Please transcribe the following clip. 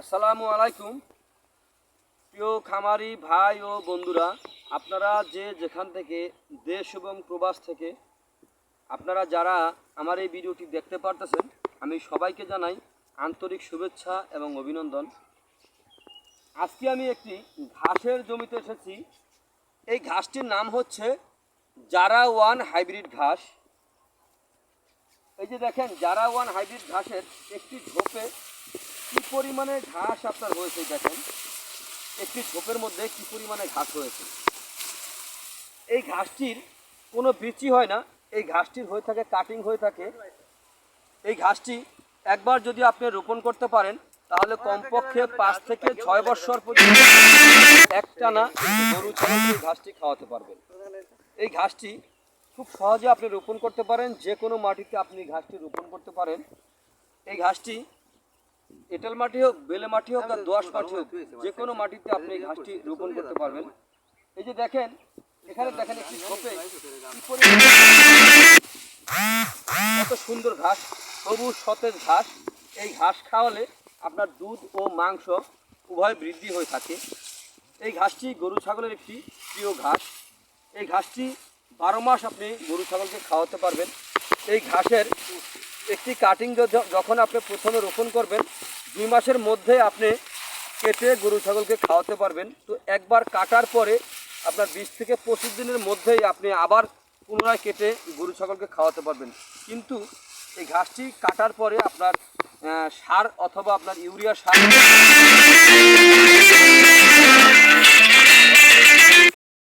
আসসালামু আলাইকুম। প্রিয় খামারি ভাই ও বন্ধুরা, আপনারা যে যেখান থেকে দেশ এবং প্রবাস থেকে, আপনারা যারা আমার এই ভিডিওটি দেখতে পারতেছেন, আমি সবাইকে জানাই আন্তরিক শুভেচ্ছা এবং অভিনন্দন। আজকে আমি একটি ঘাসের জমিতে এসেছি। এই ঘাসটির নাম হচ্ছে জারা ওয়ান হাইব্রিড ঘাস। এই যে দেখেন, জারা ওয়ান হাইব্রিড ঘাসের একটি ঝোপে কি পরিমাণে ঘাস আপনার হয়েছে দেখেন? একটি ঝোপের মধ্যে কি পরিমাণে ঘাস হয়েছে এই ঘাসটির কোনো বিচি হয় না। এই ঘাসটির হয়ে থাকে কাটিং হয়ে থাকে। এই ঘাসটি একবার যদি আপনি রোপণ করতে পারেন, তাহলে কমপক্ষে পাঁচ থেকে ছয় বছর পর্যন্ত একটি গরু ছাগলকে এই ঘাসটি খাওয়াতে পারবেন। এই ঘাসটি খুব সহজে আপনি রোপণ করতে পারেন। যে কোনো মাটিতে আপনি ঘাসটি রোপণ করতে পারেন। এই ঘাসটি এঁটেল মাটি হোক বেলে মাটি হোক আর দোয়াশ মাটি হোক যে কোনো মাটিতে আপনি এই ঘাসটি রোপণ করতে পারবেন। এই যে দেখেন এখানে দেখেন একটি ঝোপে কত সুন্দর ঘাস সবুজ সতেজ ঘাস। এই ঘাস খাওয়ালে আপনার দুধ ও মাংস উভয় বৃদ্ধি হয়ে থাকে। এই ঘাসটি গরু ছাগলের একটি প্রিয় ঘাস। এই ঘাসটি বারো মাস আপনি গরু ছাগলকে খাওয়াতে পারবেন। এই ঘাসের একটি কাটিং যখন আপনি প্রথমে রোপণ করবেন, দুই মাসের মধ্যে আপনি কেটে গরু, ছাগলকে খাওয়াতে পারবেন। তো একবার কাটার পরে আপনার বিশ থেকে পঁচিশ দিনের মধ্যেই আপনি আবার পুনরায় কেটে গরু, ছাগলকে খাওয়াতে পারবেন। কিন্তু এই ঘাসটি কাটার পরে আপনার সার অথবা আপনার ইউরিয়া সার